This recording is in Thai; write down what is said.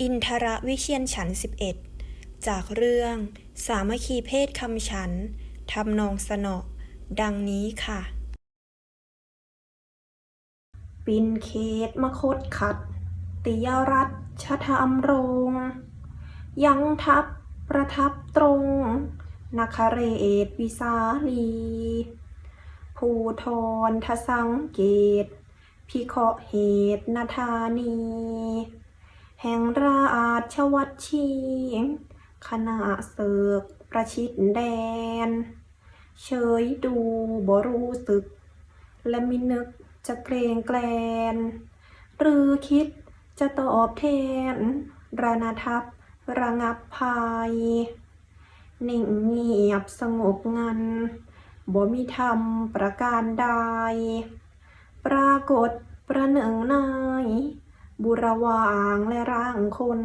อินทรวิเชียนฉัน 11 จากเรื่อง สามัคคีเพศคำฉันทำนองสนอดังนี้ค่ะ ปินเขตมคตขัด ติยรัตชธรรมรง ยังทัพประทับตรงนคเรศวิสาลี ภูทรทสังเกต พิเคราะห์เหตุนาธานี แห่งราชวัดชีคณะเสกประชิดแดน เฉยดูบ่รู้สึก และมินึกจะเกรงแกลน หรือคิดจะตอบแทนรานาทัพระงับภัย นิ่งเงียบสงบงันบ่มีธรรมประการใด ปรากฏประหนึ่งนาย ระหวางและร่างคน